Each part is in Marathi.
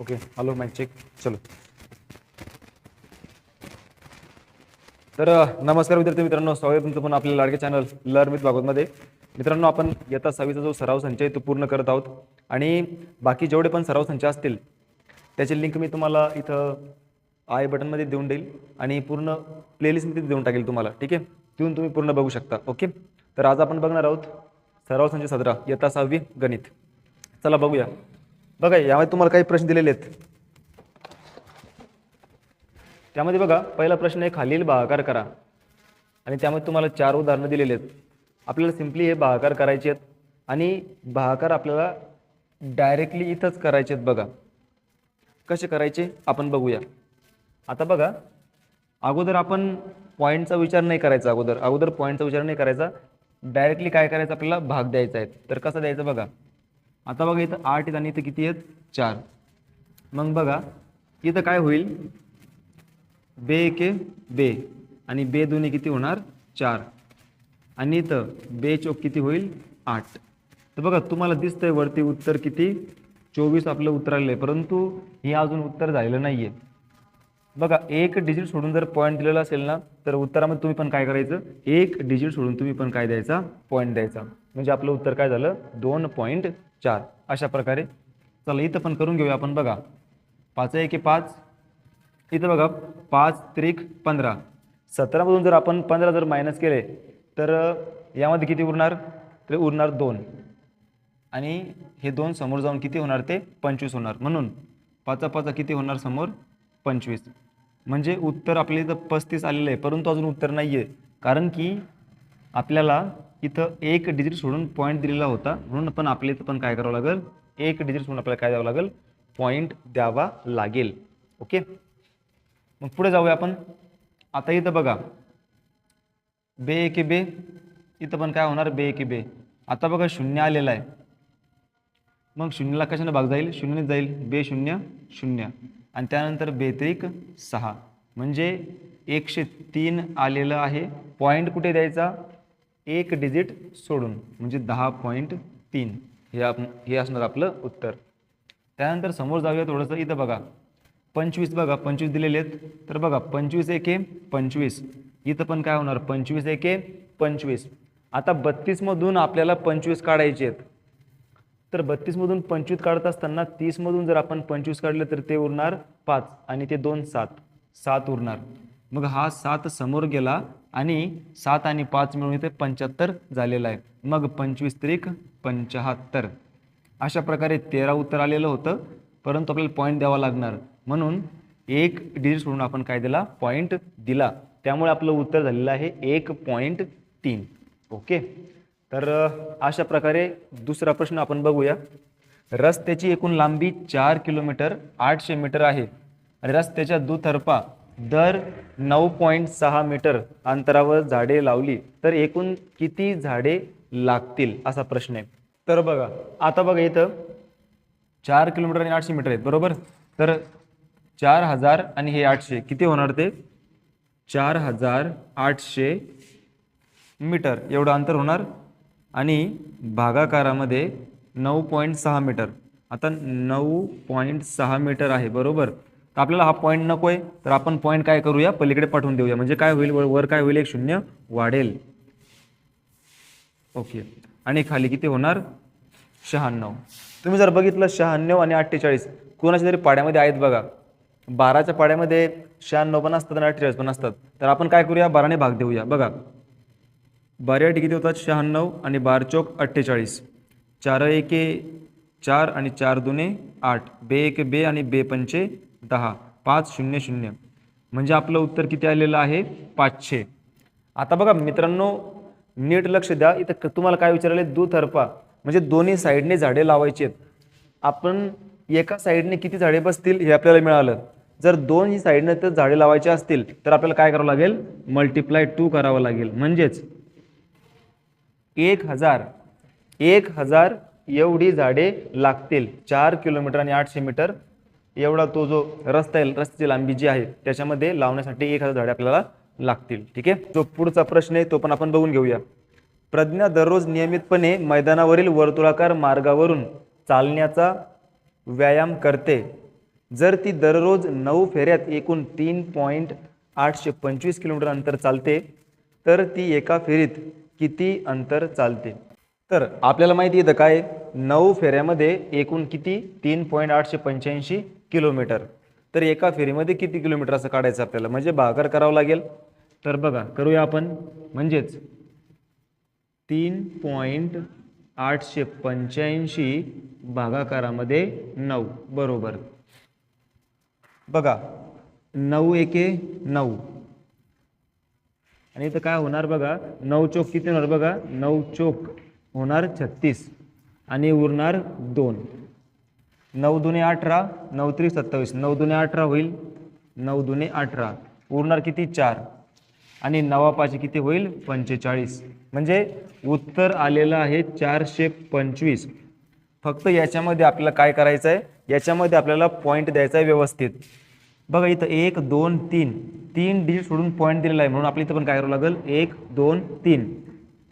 ओके हॅलो माईक चेक चलो. तर नमस्कार विद्यार्थी मित्रांनो स्वागत तुमचं पण आपल्या लाडके चॅनल लर्न विथ भागवतमध्ये. मित्रांनो आपण येता सहावीचा जो सराव संच आहे तो पूर्ण करत आहोत. आणि बाकी जेवढे पण सराव संच असतील त्याची लिंक मी तुम्हाला इथं आय बटनमध्ये देऊन देईल आणि पूर्ण प्लेलिस्टमध्ये देऊन टाकेल तुम्हाला ठीक आहे? तिथून तुम्ही पूर्ण बघू शकता ओके तर आज आपण बघणार आहोत सराव संच सदरा येता सहावी गणित. चला बघूया. बघा यामध्ये तुम्हाला काही प्रश्न दिलेले आहेत. त्यामध्ये बघा पहिला प्रश्न आहे खालील भागाकार करा. आणि त्यामध्ये तुम्हाला चार उदाहरणं दिलेली आहेत. आपल्याला सिम्पली हे भागाकार करायचे आहेत. आणि भागाकार आपल्याला डायरेक्टली इथंच करायचे आहेत बघा. कसे करायचे? आपण बघूया. आता बघा अगोदर आपण पॉईंटचा विचार नाही करायचा अगोदर. अगोदर पॉईंटचा विचार नाही करायचा. डायरेक्टली काय करायचं? आपल्याला भाग द्यायचा आहे. तर कसं द्यायचं बघा. आता बघा इथं आठ आहेत आणि इथं किती आहेत? चार. मग बघा इथं काय होईल? बे एके बे. आणि बे दोन्ही किती होणार? चार. आणि इथं बे चौक किती होईल? आठ. तर बघा तुम्हाला दिसतंय वरती उत्तर किती? चोवीस आपलं उत्तर आलेलं आहे परंतु हे अजून उत्तर झालेलं नाही आहे बघा एक डिजिट सोडून जर पॉईंट दिलेला असेल ना तर उत्तरामध्ये तुम्ही पण काय करायचं? एक डिजिट सोडून तुम्ही पण काय द्यायचा? पॉईंट द्यायचा. म्हणजे आपलं उत्तर काय झालं? दोन पॉईंट चार. अशा प्रकारे. चला इथं पण करून घेऊया आपण बघा. पाच एके पाच. इथं बघा पाच त्रिक पंधरा. सतरामधून जर आपण पंधरा जर मायनस केले तर यामध्ये किती उरणार? तर उरणार दोन. आणि हे दोन समोर जाऊन किती होणार? ते पंचवीस होणार. म्हणून पाचा पाचा किती होणार समोर? पंचवीस. म्हणजे उत्तर आपल्या इथं पस्तीस आलेलं आहे. परंतु अजून उत्तर नाही आहे कारण की आपल्याला इथं एक डिजिट सोडून पॉईंट दिलेला होता. म्हणून पण आपल्या इथं पण काय करावं लागेल? एक डिजिट सोडून आपल्याला काय द्यावं लागेल? पॉईंट द्यावा लागेल. ओके मग पुढे जाऊया आपण. आता इथं बघा. बे एके बे. इथं पण काय होणार? बे एके बे. आता बघा शून्य आलेला आहे. मग शून्यला कशाने भाग जाईल? शून्यने जाईल. बे शून्य शून्य. आणि त्यानंतर बेत्रिक सहा. म्हणजे एकशे तीन आलेलं आहे. पॉईंट कुठे द्यायचा? एक डिजिट सोडून म्हणजे दहा पॉईंट तीन. हे आप हे असणार आपलं उत्तर. त्यानंतर समोर जाऊया थोडंसं इथं बघा. पंचवीस बघा पंचवीस दिलेले आहेत. तर बघा पंचवीस एके पंचवीस. इथं पण काय होणार? पंचवीस एके पंचवीस. आता बत्तीसमधून आपल्याला पंचवीस काढायचे आहेत. तर बत्तीसमधून पंचवीस काढत असताना तीसमधून जर आपण पंचवीस काढले तर ते उरणार पाच आणि ते दोन सात. सात उरणार. मग हा सात समोर गेला आणि सात आणि पाच मिळून इथे पंच्याहत्तर झालेला आहे. मग पंचवीस त्रिक पंच्याहत्तर. अशा प्रकारे तेरा उत्तर आलेलं होतं परंतु आपल्याला पॉईंट द्यावा लागणार. म्हणून एक डिजिट सोडून आपण काय दिला पॉईंट दिला. त्यामुळे आपलं उत्तर झालेलं आहे एक पॉईंट तीन. ओके तर अशा प्रकारे दुसरा प्रश्न आपण बघूया. रस्त्याची एकूण लांबी चार किलोमीटर आठशे मीटर आहे. रस्त्याच्या दुतर्फा दर नऊ पॉईंट सहा मीटर अंतरावर झाडे लावली तर एकूण किती झाडे लागतील असा प्रश्न आहे. तर बघा आता बघा इथं चार किलोमीटर आणि आठशे मीटर आहेत बरोबर? तर चार हजार आणि हे आठशे किती होणार ते? चार हजार आठशे मीटर एवढं अंतर होणार. आणि भागाकारामध्ये नऊ पॉईंट सहा मीटर आता नऊ पॉईंट सहा मीटर आहे बरोबर? तर आपल्याला हा पॉईंट नको आहे तर आपण पॉईंट काय करूया? पलीकडे पाठवून देऊया. म्हणजे काय होईल? वर वर काय होईल? एक शून्य वाढेल. ओके. आणि खाली किती होणार? शहाण्णव. तुम्ही जर बघितलं शहाण्णव आणि अठ्ठेचाळीस कोणाच्या तरी पाड्यामध्ये आहेत बघा. बाराच्या पाड्यामध्ये शहाण्णव पण असतात आणि अठ्ठेचाळीस पण असतात. तर आपण काय करूया? बाराने भाग देऊया. बघा. बारा किती होतात? शहाण्णव आणि बार चौक अठ्ठेचाळीस. चार एके चार आणि चार दुने आठ. बे एक बे आणि बे पंचे दहा पाच शून्य शून्य. म्हणजे आपलं उत्तर किती आलेलं आहे? पाचशे. आता बघा मित्रांनो नीट लक्ष द्या. इथं तुम्हाला काय विचारले दुतर्फा म्हणजे दोन्ही साईडने झाडे लावायची आहेत. आपण एका साईडने किती झाडे बसतील हे आपल्याला मिळालं. जर दोन ही साईडने तर झाडे लावायचे असतील तर आपल्याला काय करावं लागेल? मल्टिप्लाय टू करावं लागेल. म्हणजेच एक हजार एक हजार एवढी झाडे लागतील. चार किलोमीटर आणि आठशे मीटर. एवढा तो जो रस्ता आहे रस्त्याची लांबी जी आहे त्याच्यामध्ये लावण्यासाठी एक हजार झाडे आपल्याला लागतील ठीक आहे? जो पुढचा प्रश्न आहे तो पण आपण बघून घेऊया. प्रज्ञा दररोज नियमितपणे मैदानावरील वर्तुळाकार मार्गावरून चालण्याचा व्यायाम करते. जर ती दररोज नऊ फेऱ्यात एकूण तीन पॉईंट आठशे पंचवीस किलोमीटर अंतर चालते तर ती एका फेरीत किती अंतर चालते? तर आपल्याला माहिती येतं काय नऊ फेऱ्यामध्ये एकूण किती? तीन पॉईंट आठशे पंच्याऐंशी. किलोमीटर. तर एका फेरीमध्ये किती किलोमीटर असं काढायचं आपल्याला? म्हणजे भागाकार करावं लागेल. तर बघा करूया आपण. म्हणजेच तीन पॉईंट आठशे पंच्याऐंशी भागाकारामध्ये नऊ. बरोबर. बघा नऊ एके नऊ. आणि इथं काय होणार बघा? नऊ चोक किती होणार बघा? नऊ चोक होणार छत्तीस. आणि उरणार दोन. नऊ दुने अठरा नऊ त्रिक सत्तावीस. नऊ दुने अठरा होईल नऊ दुने अठरा. उरणार किती? चार. आणि नवापाचे किती होईल? पंचेचाळीस. म्हणजे उत्तर आलेलं आहे चारशे पंचवीस. फक्त याच्यामध्ये आपल्याला काय करायचं आहे याच्यामध्ये आपल्याला पॉईंट द्यायचा आहे व्यवस्थित. बघा इथं एक दोन तीन. तीन डिजिट सोडून पॉईंट दिलेला आहे. म्हणून आपल्या इथं पण काय करावं लागेल? एक दोन तीन.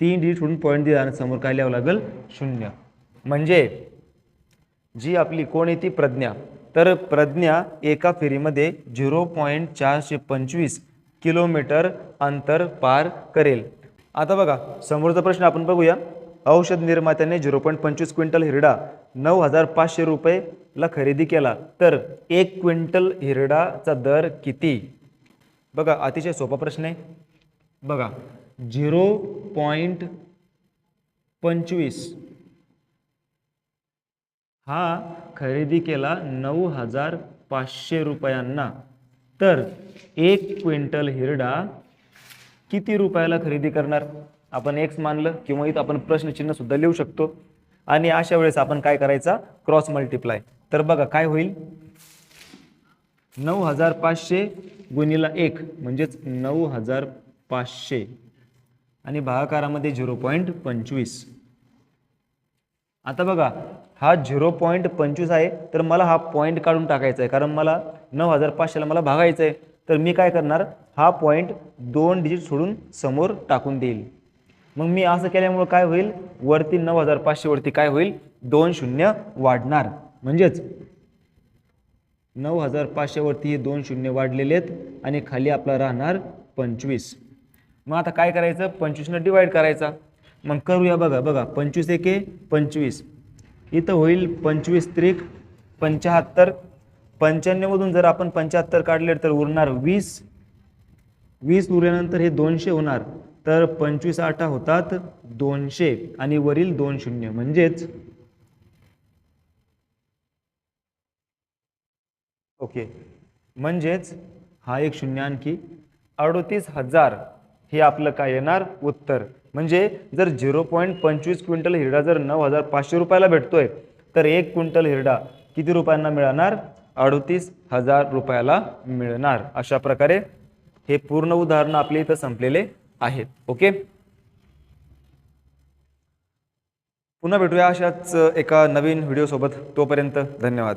तीन डिजिट सोडून पॉईंट दिला आणि समोर काय लिहावं लागेल? शून्य. म्हणजे जी आपली कोण आहे ती? प्रज्ञा. तर प्रज्ञा एका फेरीमध्ये झिरो पॉईंट चारशे पंचवीस किलोमीटर अंतर पार करेल. आता बघा समोरचा प्रश्न आपण बघूया. औषध निर्मात्याने झिरो पॉईंट पंचवीस क्विंटल हिरडा नऊ हजार पाचशे रुपयेला खरेदी केला. तर एक क्विंटल हिरडाचा दर किती? बघा अतिशय सोपा प्रश्न आहे. बघा झिरो पॉईंट पंचवीस हा खरेदी केला नऊ हजार पाचशे रुपयांना. तर एक क्विंटल हिरडा किती रुपयाला खरेदी करणार? आपण एक्स मानलं किंवा इथं आपण प्रश्नचिन्ह सुद्धा लिहू शकतो. आणि अशा वेळेस आपण काय करायचा? क्रॉस मल्टिप्लाय तर बघा काय होईल? नऊ हजार पाचशे गुणिला एक म्हणजेच नऊ हजार पाचशे. आणि भागाकारामध्ये झिरो पॉईंट पंचवीस. आता बघा हा झिरो पॉईंट पंचवीस आहे तर मला हा पॉईंट काढून टाकायचा आहे कारण मला नऊ हजार पाचशेला मला भागायचं आहे तर मी काय करणार? हा पॉईंट दोन डिजिट सोडून समोर टाकून देईल. मग मी असं केल्यामुळं काय होईल? वरती नऊ हजार पाचशेवरती काय होईल? दोन शून्य वाढणार. म्हणजेच नऊ हजार पाचशेवरती हे दोन शून्य वाढलेले आहेत आणि खाली आपला राहणार पंचवीस. मग आता काय करायचं? पंचवीसनं डिवाईड करायचा. मग करूया बघा बघा पंचवीस एके पंचवीस. इथं होईल पंचवीस त्रिक पंच्याहत्तर पंच्याण्णवमधून जर आपण पंच्याहत्तर काढले तर उरणार वीस. वीस उरल्यानंतर हे दोनशे होणार. तर पंचवीस आठा होतात दोनशे आणि वरील दोन शून्य. म्हणजेच ओके. म्हणजेच हा एक शून्य आणखी अडोतीस हजार हे आपलं काय येणार? उत्तर. म्हणजे जर झिरो पॉईंट पंचवीस क्विंटल हिरडा जर नऊ हजार पाचशे रुपयाला भेटतोय तर एक क्विंटल हिरडा किती रुपयांना मिळणार? अडतीस हजार रुपयाला मिळणार. अशा प्रकारे हे पूर्ण उदाहरणं आपले इथं संपलेले आहेत. ओके? पुन्हा भेटूया अशाच एका नवीन व्हिडिओसोबत. तोपर्यंत धन्यवाद.